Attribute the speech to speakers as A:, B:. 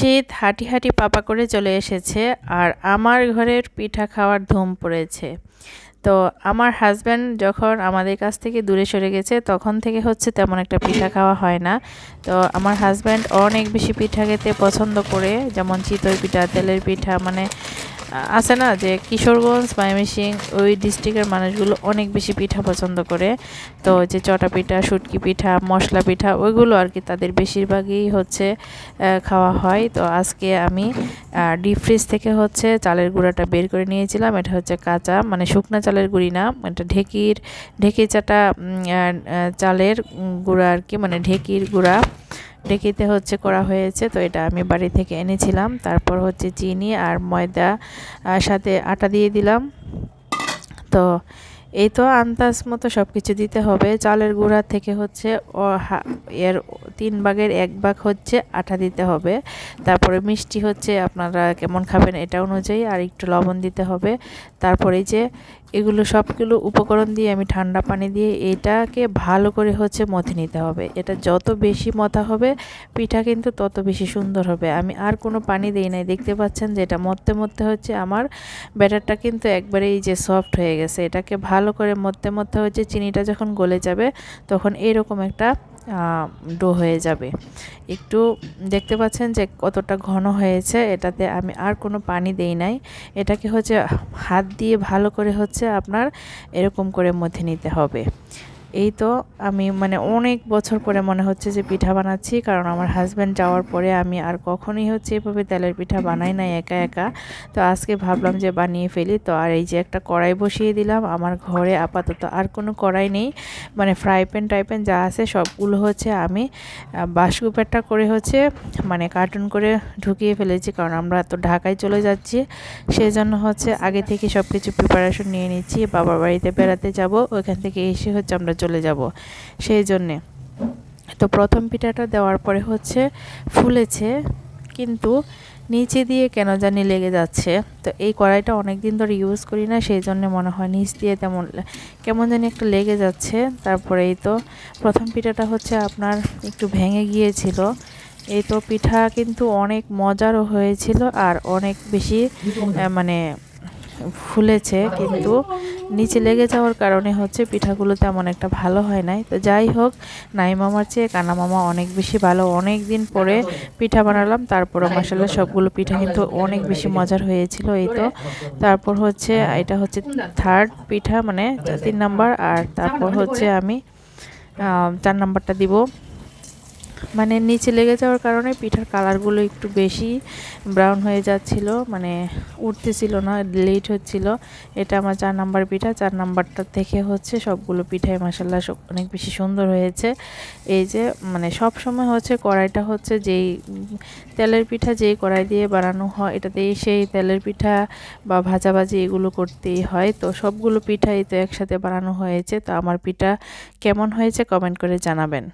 A: শীত, হাঁটি হাঁটি পাপা করে চলে এসেছে আর আমার ঘরের পিঠা খাওয়ার ধুম পড়েছে। তো আমার হাজব্যান্ড যখন আমাদের কাছ থেকে দূরে সরে গেছে, তখন থেকে হচ্ছে তেমন একটা পিঠা খাওয়া হয় না। তো আমার হাজব্যান্ড অনেক বেশি পিঠা খেতে পছন্দ করে, যেমন চিতই পিঠা, তেলের পিঠা মানে আছে না যে কিশোরগঞ্জ ময়মনসিং ওই ডিস্ট্রিক্টের মানুষগুলো অনেক বেশি পিঠা পছন্দ করে। তো যে চটা পিঠা, শুটকি পিঠা, মশলা পিঠা, ওইগুলো আর কি তাদের বেশিরভাগই হচ্ছে খাওয়া হয়। তো আজকে আমি ডিপ ফ্রিজ থেকে হচ্ছে চালের গুঁড়াটা বের করে নিয়েছিলাম। এটা হচ্ছে কাঁচা মানে শুকনা চালের গুঁড়ি না, এটা ঢেকির ঢেকি চাটা চালের গুঁড়া আর কি মানে ঢেকির গুঁড়া। ডেকিতে হচ্ছে করা হয়েছে। তো এটা আমি বাড়ি থেকে এনেছিলাম। তারপর হচ্ছে চিনি আর ময়দা সাথে আটা দিয়ে দিলাম। তো এই তো আন্দাজ মতো সব কিছু দিতে হবে। চালের গুঁড়া থেকে হচ্ছে এর তিন ভাগের এক ভাগ হচ্ছে আটা দিতে হবে। তারপরে মিষ্টি হচ্ছে আপনারা কেমন খাবেন এটা অনুযায়ী আর একটু লবণ দিতে হবে। তারপরে যে এগুলো সবগুলো উপকরণ দিয়ে আমি ঠান্ডা পানি দিয়ে এটাকে ভালো করে হচ্ছে মথে নিতে হবে। এটা যত বেশি মথা হবে, পিঠা কিন্তু তত বেশি সুন্দর হবে। আমি আর কোনো পানি দিই নাই। দেখতে পাচ্ছেন যে এটা মরতে মরতে হচ্ছে আমার ব্যাটারটা কিন্তু একবারেই যে সফট হয়ে গেছে। এটাকে ভালো করে মরতে মরতে হচ্ছে চিনিটা যখন গলে যাবে, তখন এরকম একটা ডো হয়ে যাবে। একটু দেখতে পাচ্ছেন যে কতটা ঘন হয়েছে, এটাতে আমি আর কোনো পানি দেই নাই। এটাকে হচ্ছে হাত দিয়ে ভালো করে হচ্ছে আপনার এরকম করে মধ্যে নিতে হবে। এই তো আমি মানে অনেক বছর পরে মনে হচ্ছে যে পিঠা বানাচ্ছি, কারণ আমার হাজব্যান্ড যাওয়ার পরে আমি আর কখনোই হচ্ছে এভাবে তেলের পিঠা বানাই নাই একা একা। তো আজকে ভাবলাম যে বানিয়ে ফেলি। তো আর এই যে একটা কড়াই বসিয়ে দিলাম। আমার ঘরে আপাতত আর কোনো কড়াই নেই। মানে ফ্রাই প্যান টাইপ্যান যা আছে সবগুলো হচ্ছে আমি বাসকুপারটা করে হচ্ছে মানে কার্টুন করে ঢুকিয়ে ফেলেছি, কারণ আমরা তো ঢাকায় চলে যাচ্ছি। সেই জন্য হচ্ছে আগে থেকে সব কিছু প্রিপারেশন নিয়ে নিচ্ছি। বাবার বাড়িতে বেড়াতে যাব। ওইখান থেকে এসে হচ্ছে আমরা চলে যাব। সেই জন্যে। তো প্রথম পিঠাটা দেওয়ার পরে হচ্ছে ফুলেছে কিন্তু নিচে দিয়ে কেন জানি লেগে যাচ্ছে। তো এই কড়াইটা অনেক দিন ধরে ইউজ করি না সেই জন্য মনে হয় নিচ দিয়ে তেমন কেমন জানি একটা লেগে যাচ্ছে। তারপরে এই তো প্রথম পিঠাটা হচ্ছে আপনার একটু ভেঙে গিয়েছিল। এই তো পিঠা কিন্তু অনেক মজারও হয়েছিল আর অনেক বেশি মানে ফুলেছে, কিন্তু নিচে লেগে যাওয়ার কারণে হচ্ছে পিঠাগুলো তেমন একটা ভালো হয় নাই। তো যাই হোক নাই মামার চেয়ে কানা মামা অনেক বেশি ভালো। অনেক দিন পরে পিঠা বানালাম তারপরে মশালা সবগুলো পিঠা কিন্তু অনেক বেশি মজার হয়েছিল এই তো। তারপর হচ্ছে, এটা হচ্ছে থার্ড পিঠা মানে তিন নাম্বার, আর তারপর হচ্ছে আমি চার নাম্বারটা দিব। মানে নিচে লেগে যাওয়ার কারণে পিঠার কালারগুলো একটু বেশি ব্রাউন হয়ে যাচ্ছিল মানে উঠতেছিল না, লেট হচ্ছিল। এটা আমার চার নাম্বার পিঠা, চার নাম্বারটা থেকে হচ্ছে সবগুলো পিঠাই মাসাল্লা অনেক বেশি সুন্দর হয়েছে। এই যে মানে সব সময় হচ্ছে কড়াইটা হচ্ছে যেই, তেলের পিঠা যেই কড়াই দিয়ে বানানো হয়, এটাতেই সেই তেলের পিঠা বা ভাজাভাজি এগুলো করতেই হয়। তো সবগুলো পিঠাই তো একসাথে বানানো হয়েছে, তো আমার পিঠা কেমন হয়েছে কমেন্ট করে জানাবেন।